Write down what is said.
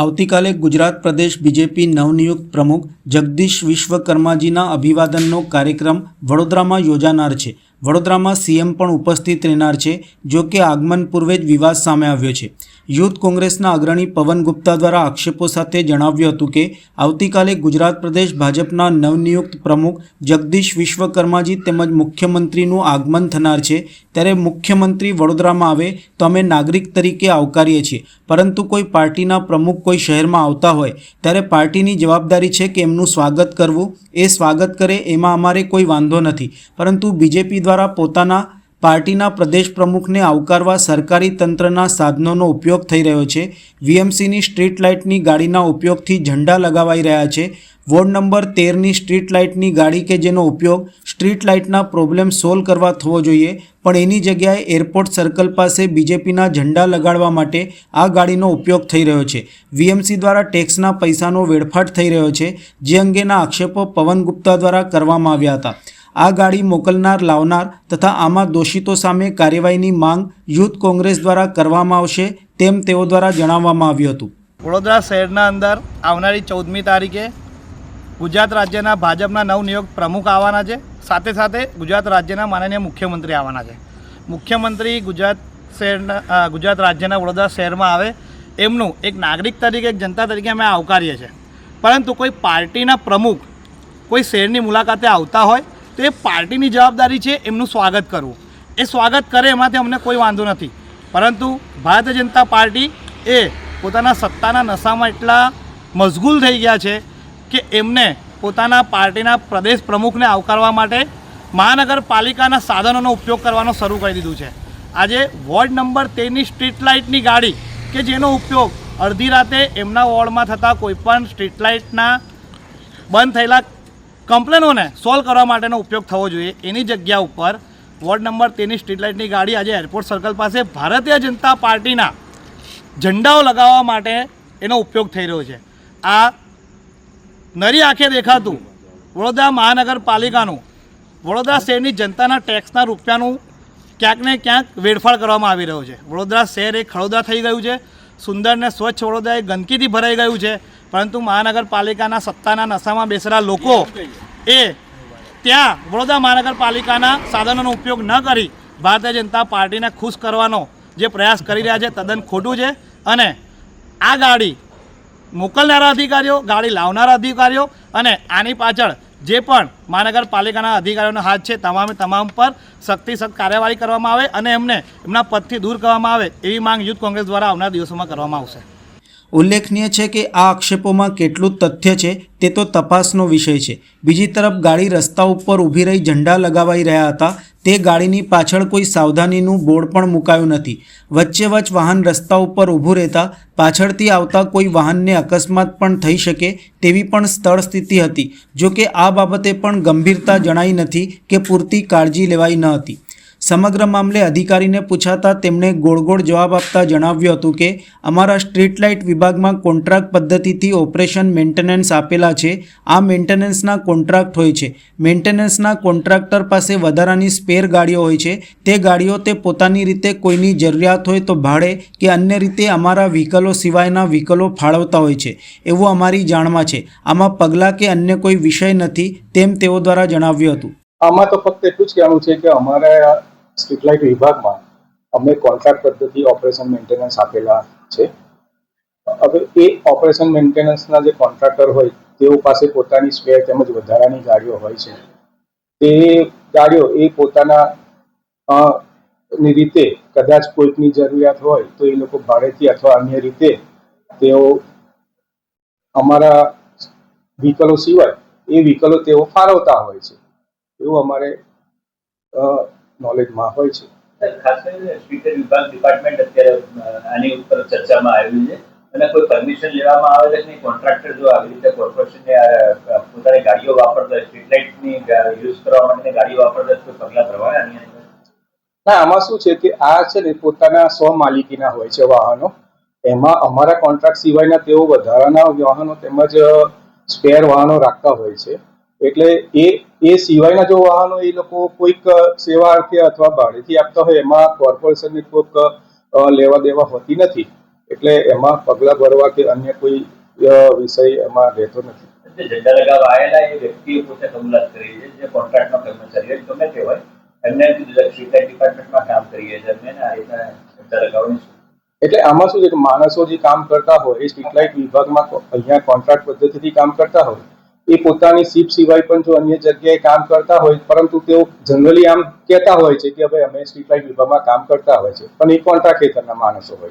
આવતીકાલે ગુજરાત પ્રદેશ બીજેપી નવનિયુક્ત પ્રમુખ જગદીશ વિશ્વકર્માજીના અભિવાદનનો કાર્યક્રમ વડોદરામાં યોજાનાર છે. વડોદરામાં સીએમ પણ ઉપસ્થિત રહેનાર છે જો કે આગમન પૂર્વે જ વિવાદ સામે આવ્યો છે. યુથ કોંગ્રેસના અગ્રણી પવન ગુપ્તા દ્વારા આક્ષેપો સાથે જણાવ્યું હતું કે, આવતીકાલે ગુજરાત પ્રદેશ ભાજપના નવનિયુક્ત પ્રમુખ જગદીશ વિશ્વકર્માજી તેમજ મુખ્યમંત્રીનું આગમન થનાર છે. ત્યારે મુખ્યમંત્રી વડોદરામાં આવે તો અમે નાગરિક તરીકે આવકારીએ છીએ. પરંતુ કોઈ પાર્ટીના પ્રમુખ કોઈ શહેરમાં આવતા હોય, ત્યારે પાર્ટીની જવાબદારી છે કે એમનું સ્વાગત કરવું. એ સ્વાગત કરે એમાં અમારે કોઈ વાંધો નથી. પરંતુ બીજેપી દ્વારા પોતાના પાર્ટીના પ્રદેશ પ્રમુખને આવકારવા સરકારી તંત્રના સાધનોનો ઉપયોગ થઈ રહ્યો છે. વીએમસીની સ્ટ્રીટ લાઇટની ગાડીના ઉપયોગથી ઝંડા લગાવાઈ રહ્યા છે. વોર્ડ નંબર તેરની સ્ટ્રીટ લાઇટની ગાડી કે જેનો ઉપયોગ સ્ટ્રીટ લાઇટના પ્રોબ્લેમ સોલ્વ કરવા થવો જોઈએ, પણ એની જગ્યાએ એરપોર્ટ સર્કલ પાસે બીજેપીના ઝંડા લગાડવા માટે આ ગાડીનો ઉપયોગ થઈ રહ્યો છે. વીએમસી દ્વારા ટેક્સના પૈસાનો વેડફાટ થઈ રહ્યો છે, જે અંગેના આક્ષેપો પવન ગુપ્તા દ્વારા કરવામાં આવ્યા હતા. આ ગાડી મોકલનાર, લાવનાર તથા આમાં દોષિતો સામે કાર્યવાહીની માંગ યુથ કોંગ્રેસ દ્વારા કરવામાં આવશે તેમ તેઓ દ્વારા જણાવવામાં આવ્યું હતું. વડોદરા શહેરના અંદર આવનારી ચૌદમી તારીખે ગુજરાત રાજ્યના ભાજપના નવનિયુક્ત પ્રમુખ આવવાના છે. સાથે સાથે ગુજરાત રાજ્યના માનનીય મુખ્યમંત્રી આવવાના છે. મુખ્યમંત્રી ગુજરાત શહેરના ગુજરાત રાજ્યના વડોદરા શહેરમાં આવે એમનું એક નાગરિક તરીકે, એક જનતા તરીકે અમે આવકારીએ છીએ. પરંતુ કોઈ પાર્ટીના પ્રમુખ કોઈ શહેરની મુલાકાતે આવતા હોય તો એ પાર્ટીની જવાબદારી છે, એમનું સ્વાગત કરવું. એ સ્વાગત કરે એમાંથી અમને કોઈ વાંધો નથી. પરંતુ ભારતીય જનતા પાર્ટી એ પોતાના સત્તાના નશામાં એટલા મશગુલ થઈ ગયા છે કે એમને પોતાના પાર્ટીના પ્રદેશ પ્રમુખને આવકારવા માટે મહાનગરપાલિકાના સાધનોનો ઉપયોગ કરવાનો શરૂ કરી દીધું છે. આજે વોર્ડ નંબર તેરની સ્ટ્રીટ લાઇટની ગાડી કે જેનો ઉપયોગ અડધી રાતે એમના વોર્ડમાં થતા કોઈપણ સ્ટ્રીટ લાઇટના બંધ થયેલા કમ્પ્લેનોને સોલ્વ કરવા માટેનો ઉપયોગ થવો જોઈએ. એની જગ્યા ઉપર વોર્ડ નંબર તેની સ્ટ્રીટ લાઇટની ગાડી આજે એરપોર્ટ સર્કલ પાસે ભારતીય જનતા પાર્ટીના ઝંડાઓ લગાવવા માટે એનો ઉપયોગ થઈ રહ્યો છે. આ નરી આંખે દેખાતું વડોદરા મહાનગરપાલિકાનું વડોદરા શહેરની જનતાના ટેક્સના રૂપિયાનું ક્યાંક ને ક્યાંક વેડફાળ કરવામાં આવી રહ્યો છે. વડોદરા શહેર એક ખડોદરા થઈ ગયું છે. સુંદર ને સ્વચ્છ વડોદરા એ ગંદકીથી ભરાઈ ગયું છે. પરંતુ મહાનગરપાલિકાના સત્તાના નશામાં બેસેલા લોકો એ ત્યાં વડોદરા મહાનગરપાલિકાના સાધનોનો ઉપયોગ ન કરી ભારતીય જનતા પાર્ટીને ખુશ કરવાનો જે પ્રયાસ કરી રહ્યા છે, તદ્દન ખોટું છે. અને આ ગાડી મોકલનારા અધિકારીઓ, ગાડી લાવનારા અધિકારીઓ અને આની પાછળ જે પણ મહાનગરપાલિકાના અધિકારીઓનો હાથ છે, તમામે તમામ પર સખ્તી કાર્યવાહી કરવામાં આવે અને એમને એમના પદથી દૂર કરવામાં આવે એવી માંગ યુથ કોંગ્રેસ દ્વારા આવનાર દિવસોમાં કરવામાં આવશે. ઉલ્લેખનીય છે કે આ આક્ષેપોમાં કેટલું તથ્ય છે તે તો તપાસનો વિષય છે. બીજી તરફ ગાડી રસ્તા ઉપર ઊભી રહી ઝંડા લગાવાઈ રહ્યા હતા. તે ગાડીની પાછળ કોઈ સાવધાનીનું બોર્ડ પણ મુકાયું નથી. વચ્ચે વચ્ચ વાહન રસ્તા ઉપર ઊભું રહેતા પાછળથી આવતા કોઈ વાહનને અકસ્માત પણ થઈ શકે તેવી પણ સ્થળ સ્થિતિ હતી, જો કે આ બાબતે પણ ગંભીરતા જણાઈ નથી કે પૂરતી કાળજી લેવાઈ ન હતી. સમગ્ર મામલે અધિકારીને પૂછાતા તેમણે ગોળ ગોળ જવાબ આપતા જણાવ્યું હતું કે, અમારા સ્ટ્રીટ લાઇટ વિભાગમાં કોન્ટ્રાક્ટ પદ્ધતિથી ઓપરેશન મેન્ટેનન્સ આપેલા છે. આ મેન્ટેનન્સના કોન્ટ્રાક્ટ હોય છે. મેન્ટેનન્સના કોન્ટ્રાક્ટર પાસે વધારાની સ્પેર ગાડીઓ હોય છે. તે ગાડીઓ તે પોતાની રીતે કોઈની જરૂરિયાત હોય તો ભાડે કે અન્ય રીતે અમારા વ્હીકલો સિવાયના વ્હીકલો ફાળવતા હોય છે. એવું અમારી જાણમાં છે. આમાં પગલાં કે અન્ય કોઈ વિષય નથી, તેમ તેઓ દ્વારા જણાવ્યું હતું. આમાં તો ફક્ત એટલું જ કહેવાનું છે કે અમારા સ્ટ્રીટ લાઇટ વિભાગમાં અમે કોન્ટ્રાક્ટ પદ્ધતિ, ઓપરેશન મેન્ટેનન્સ આપેલા છે. હવે એ ઓપરેશન મેન્ટેનન્સના જે કોન્ટ્રાક્ટર હોય, તેઓ પાસે પોતાની સ્પેર તેમજ વધારાની ગાડીઓ હોય છે. તે ગાડીઓ એ પોતાના ની રીતે કદાચ કોઈકની જરૂરિયાત હોય, તો એ લોકો ભાડેથી અથવા અન્ય રીતે તેઓ અમારા વ્હીકલો સિવાય એ વ્હીકલો તેઓ ફાળવતા હોય છે. એવું અમારે નોલેજમાં હોય છે. ખાસ કરીને સ્પીકર વિભાગ ડિપાર્ટમેન્ટ અત્યારે આની ઉપર ચર્ચામાં આવ્યું છે. અને કોઈ પરમિશન લેવામાં આવે છે કે નહીં? કોન્ટ્રાક્ટર જો આવી રીતે કોર્પોરેશનને પોતાની ગાડીઓ વાપરતા હોય સ્ટ્રીટ લાઇટની યુઝ કરવા માટે ગાડીઓ વાપરતા હોય તો પગલાં ભરવાના આની અંદર? ના આમાં શું છે કે આ છે ને પોતાના સ્વ માલિકીના હોય છે વાહનો. એમાં અમારા કોન્ટ્રાક્ટ સિવાયના તેઓ વધારાના વાહનો તેમજ સ્પેર વાહનો રાખતા હોય છે. એટલે એ એ સિવાયના જો વાહનો એ લોકો કોઈક સેવા અર્થે અથવા ભાડેથી આપતા હોય એમાં કોર્પોરેશનની કોઈક લેવા દેવા હોતી નથી. એટલે એમાં પગલાં ભરવા કે અન્ય કોઈ વિષય એમાં રહેતો નથી. ઝંડા લગાવવા આવેલા એ વ્યક્તિએ પોતે કબૂલાત કરી છે જે કોન્ટ્રાક્ટનો કર્મચારી ગમે તે હોય એમને સ્ટ્રીટ ડિપાર્ટમેન્ટમાં કામ કરીએ છીએ એમને આ રીતના ઝંડા લગાવવાની એટલે આમાં શું છે કે માણસો જે કામ કરતા હોય એ સ્ટ્રીટ લાઇટ વિભાગમાં અહીંયા કોન્ટ્રાક્ટ પદ્ધતિથી કામ કરતા હોય એ પોતાની સીપ સિવાય પણ જો અન્ય જગ્યાએ કામ કરતા હોય, પરંતુ તેઓ જનરલી આમ કહેતા હોય છે કે હવે અમે સ્ટ્રીટ લાઇટ વિભાગમાં કામ કરતા હોય છે. પણ એ કોન્ટ્રાક્ટ ખેતરના માણસો હોય